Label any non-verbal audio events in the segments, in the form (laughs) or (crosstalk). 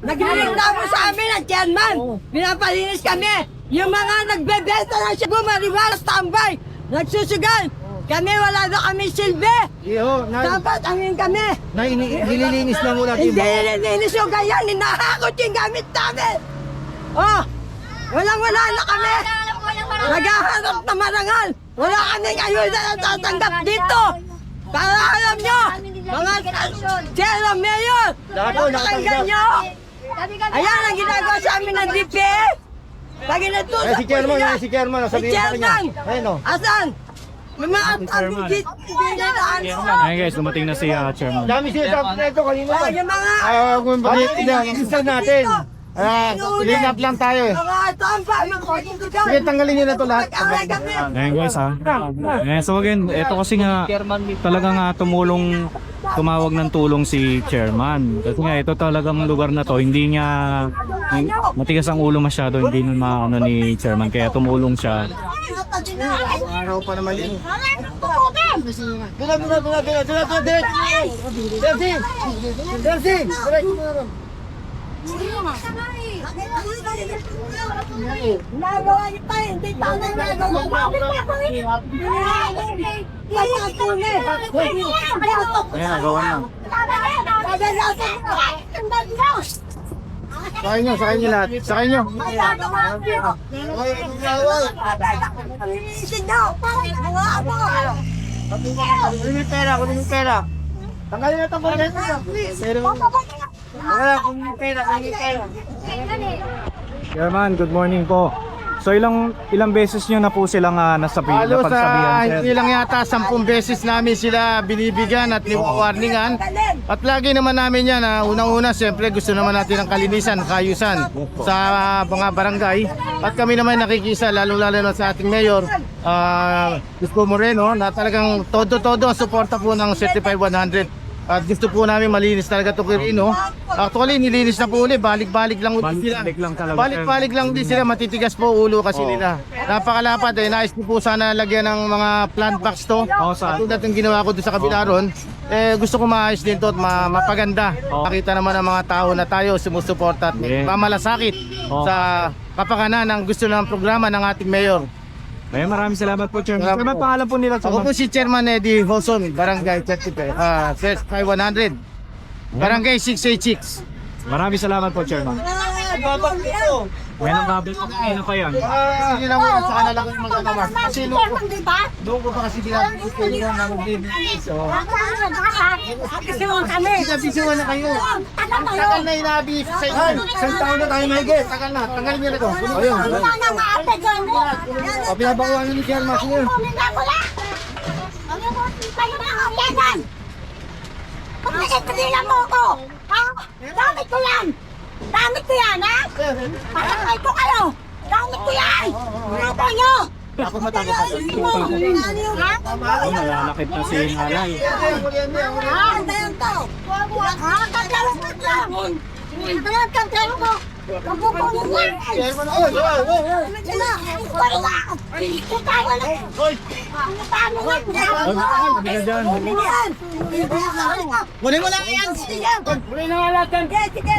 Nagreklamo sa amin ang chairman. Pinapalinis kami. Yung mga nagbebenta ng shabu, mariwala, tambay. Nagsusugal. Kami wala na kami silbi. Iyo, na, Dapat angin kami. na ini, nililinis lang muna natin. Hindi nililinis yung ganyan. Ninahakot yung gamit namin. Oh, walang wala na kami. Naghahanap na marangal. Wala kaming ayuda na tatanggap dito. Para alam nyo, mga Sierra Mayor, napakinggan nyo. Ayan ang ginagawa sa amin ng DPA. Pag Eh, si Chairman, yan, si Chairman, Si sabihin sa kanya. Chairman. Ayun o. Asan? May mga tabi dito. Ayan guys, dumating na si ah, Chairman. Dami siya na ito kanina. Oh, yung mga... Ah, kung bakit natin. Ah, clean up lang tayo eh. Sige, tanggalin niyo na ito lahat. Ayan guys ha. Ayan, so again, ito kasi nga talagang nga tumulong tumawag ng tulong si chairman. Kasi nga ito talagang lugar na to, hindi niya matigas ang ulo masyado, hindi na maano ni chairman kaya tumulong siya. Araw pa naman yun. Dula, dula, dula, dula, dula, dula, direct. Delsin! Delsin! Direct. Nagawa niyo pa, hindi pa na nagawa. Pagkakuni. Ayan, nagawa na. Sakay nyo, sakay nyo lahat. Sakay nyo. Kunin mo yung pera, kunin mo yung pera. Tanggalin na itong pera. Pero, wala, yung pera, yung pera. Chairman, good morning po. So ilang ilang beses niyo na po silang uh, nasabi, Halos napagsabihan sa sir? hindi lang yata sampung beses namin sila binibigyan at niwawarningan. At lagi naman namin yan, na unang-una siyempre gusto naman natin ng kalinisan, kayusan sa mga barangay. At kami naman nakikisa, lalo-lalo na sa ating mayor, uh, Gusto Moreno, na talagang todo-todo ang suporta po ng Certified 100. At gusto po namin malinis talaga ito Quirino. Actually, nilinis na po ulit, balik-balik lang ulit sila. Balik lang talaga. Balik-balik lang din sila, matitigas po ulo kasi nila. Napakalapad eh, nais ko po sana lagyan ng mga plant box to. Oo, saan? Tulad ng ginawa ko doon sa kabila ron. Eh, gusto ko maayos din to at ma- mapaganda. Oo. Makita naman ng mga tao na tayo sumusuporta at Yeah. mamalasakit Oo. sa kapakanan ng gusto ng programa ng ating mayor. Ayan, maraming salamat po Chairman. Salamat Chairman, po. pangalan po nila Ako po si Chairman Eddie Hoson, Barangay 35, ah, uh, 100. Barangay 686. Maraming salamat po Chairman. May nangabit po kanina pa yan. Ah, hindi lang muna sa kanila ko yung magkakamas. Kasi doon ko, doon ko pa kasi ginagawa ko yun na magbibigay. So, Pinabisuhan na kayo. Tagal na inabi sa inyo. Isang taon na tayo mahigit. Tagal na. Tanggalin niyo na ito. Ayun. O, pinabakuhan niyo ni Chairman. Sige. Pagkakatilan mo ako! Ha? Damit ko yan! Damit ko yan, ha? Patangay ko kayo! Damit ko yan! Ano nyo? Ako matakot ako. Ha? Ay, nalalakit na si Nanay. Ha? Ano yan to? Ha? Tatalo ko lang! Ano ko? Yan! Oy. Sila! Wala na! Na! Na! Mo lang yan. Kunin na nga natin. Sige, sige!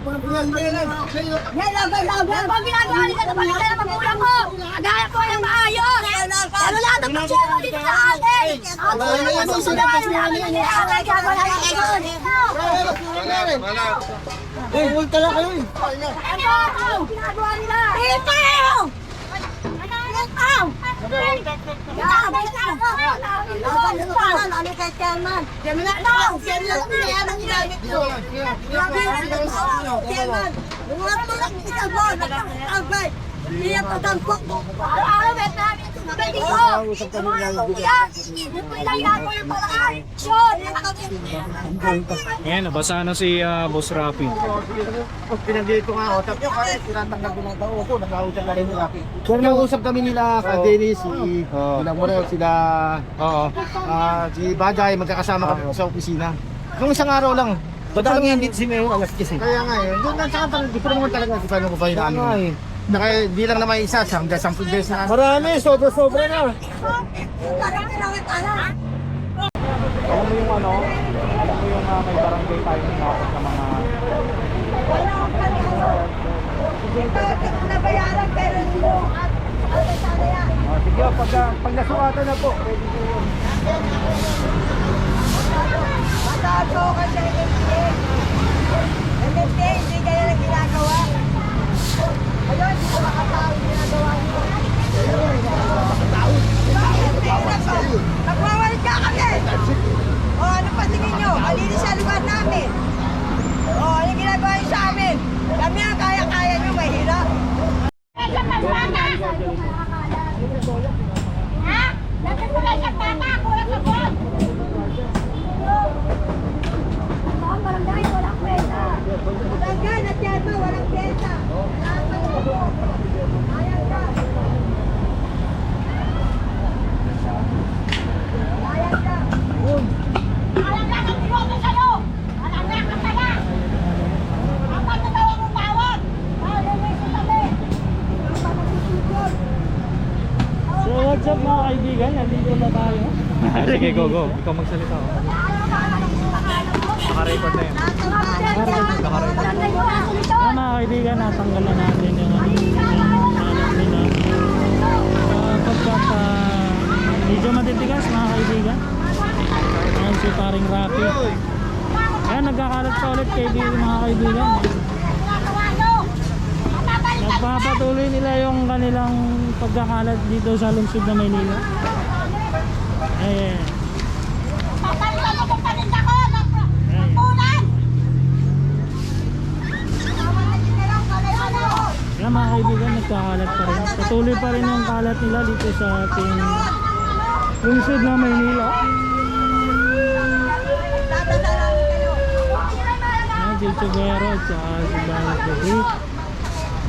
lang. ginagawa nila sa balik ng magulang ko. Agaya ko ng maayos. Ano lahat ng pagsira dito sa atin? Ako na yung susunod. Ano yung nilalagay ka? Wala ka ngayon. Eh, huwag tala kayo eh. Ano? Ginagawa nila. Ikaw! Tulak kita mo! Nakakabay! Hindi ko! Ko. Yun! Ayan, nabasa na si ah, Boss Rafi. Pag pinagdito ko nga, otap nyo, kasi tinatanggal ko ng tao ko, nag-ausap na rin nila. So, nag-usap kami nila, ka Dennis, si Ilang Morel, sila, oo, ah, si Bagay, magkakasama kami sa opisina. Nung isang araw lang, Ba't lang yan dito si Mayo, alas 10 Kaya nga eh, doon lang sa kapag, di ko naman talaga, di pa naman ko ba yung ano. Naka, di lang naman isa, hanggang 10 beses na. Marami, sobra-sobra na. Alam mo yung ano? Alam mo yung ah, may barangay tayo na nakapot sa mga... Nabayaran pero sino? Ano sana yan? Oh, sige, pag, pag nasukatan na po, pwede po yun. Matato ka sa MMDA. MMDA, hindi kaya na ginagawa. Ayun, makatao yung ginagawa niyo. Nagwawalit ka kami! O, ano pa tingin nyo? Malinis sa lugar namin. O, ano ginagawa niyo sa amin? Kami ang kaya-kaya nyo, mahirap. Ha? Bakit mo lang sa bata? Kulang sa buwan. Mga barangay, walang kwenta. Barangay, natyan mo, walang pesa. Ayan ka. Ayan ka. Alam na kang iwato sa'yo. Alam na kang tala. Ang pagkatawa mong tawag. Alam mo yung sabi. Ang pagkakasipon. So what's up mga kaibigan? Nandito na tayo. (laughs) Sige, go, go. Ikaw magsalita. oh. Naka-record na yun. Kaya mga kaibigan, natanggal na natin yung ano, alam nila. Uh, pagkat ah, medyo matitigas mga kaibigan. Ayan si paring Rapi. Ayan, nagkakalat pa ulit kay Dito mga kaibigan. Nagpapatuloy nila yung kanilang pagkakalat dito sa lungsod na Maynila. Ayan. Papalitan mo kung paninda ko. Punan. Kaya mga kaibigan, nagkakalat pa rin. Patuloy pa rin yung kalat nila dito sa ating lungsod na Maynila. Si Chubero at saka si Banat David.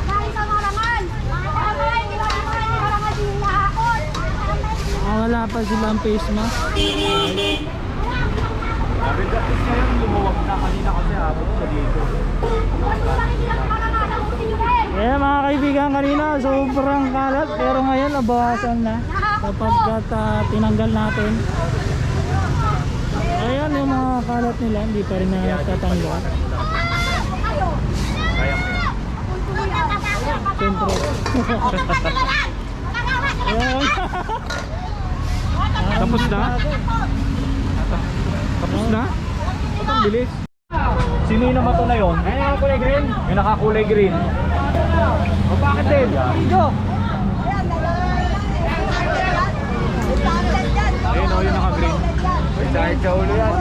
Dahil sa marangal. Marangal, hindi ko naman yung marangal din nahakot. Ah, pa silang face mask. Kaya mga kaibigan kanina, sobrang kalat pero ngayon nabawasan na kapag uh, tinanggal natin. Ayan yung mga kalat nila, hindi pa rin natatanggal. Siyempre. (laughs) Ayan. Tapos na? Tapos na? Ang bilis? Sino yung namato na yun? Ay, nakakulay green. Yung nakakulay green. O bakit din? Ito. Ayun o, yung naka-green. May sayad sa ulo yan.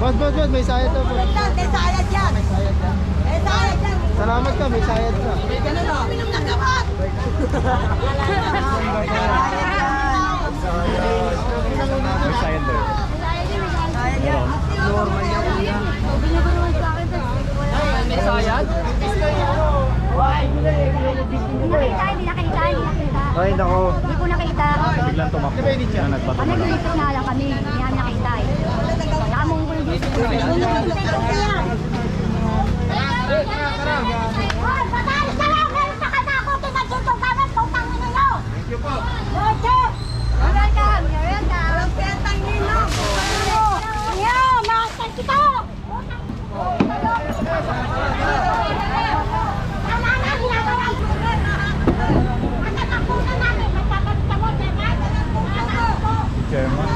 Bud, bud, bud, may sayad na po. May sayad yan. May sayad yan. Salamat ka, may sayad ka. May ganun o. Minom ng gamot. May sayad. Hindi nakita, hindi nakita, hindi nakita. Ay, nako. Hindi ko nakita. Biglang tumakbo na nagbato Ano lang. nilipit nga lang kami, hindi namin nakita eh. Kamong ko yung dito. Hoy, patalis ka lang! Meron sa kanako, tinagdutong kami, putang ina nyo! Thank you po. Roger! You're welcome, you're welcome. Walang pentang nino. Ayaw, makasal kita! Tama na, ginagawa ko. Ang natakunan namin, magpapalit ka mo, Chairman. Ano po? Chairman.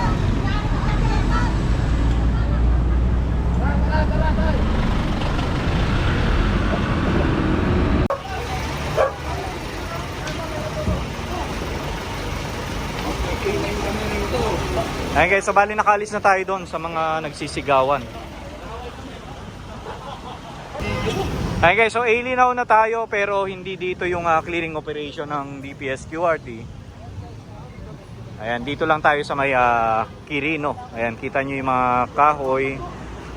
Ayun guys, so bali nakalis na tayo doon sa mga nagsisigawan. Ayun guys, so alinaw na tayo pero hindi dito yung ah, clearing operation ng DPS QRT. Ayan, dito lang tayo sa may ah, Quirino. Ayan, kita nyo yung mga kahoy.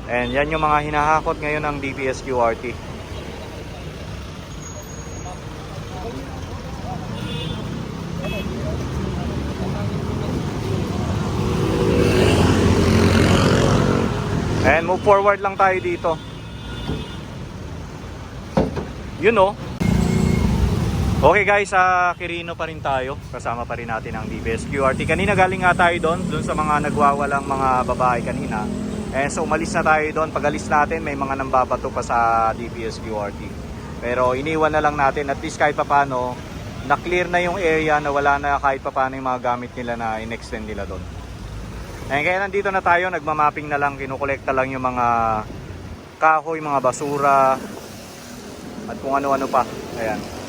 And yan yung mga hinahakot ngayon ng DPS QRT. And move forward lang tayo dito. Yun oh. Okay guys, sa Quirino pa rin tayo. Kasama pa rin natin ang DBS QRT. Kanina galing nga tayo doon, doon sa mga nagwawalang mga babae kanina. Eh, so umalis na tayo doon. Pag alis natin, may mga nambabato pa sa DBS QRT. Pero iniwan na lang natin, at least kahit papano, na-clear na yung area na wala na kahit papano yung mga gamit nila na in-extend nila doon. Eh, kaya nandito na tayo, nagmamapping na lang, kinukolekta lang yung mga kahoy, mga basura, at kung ano-ano pa. Ayan.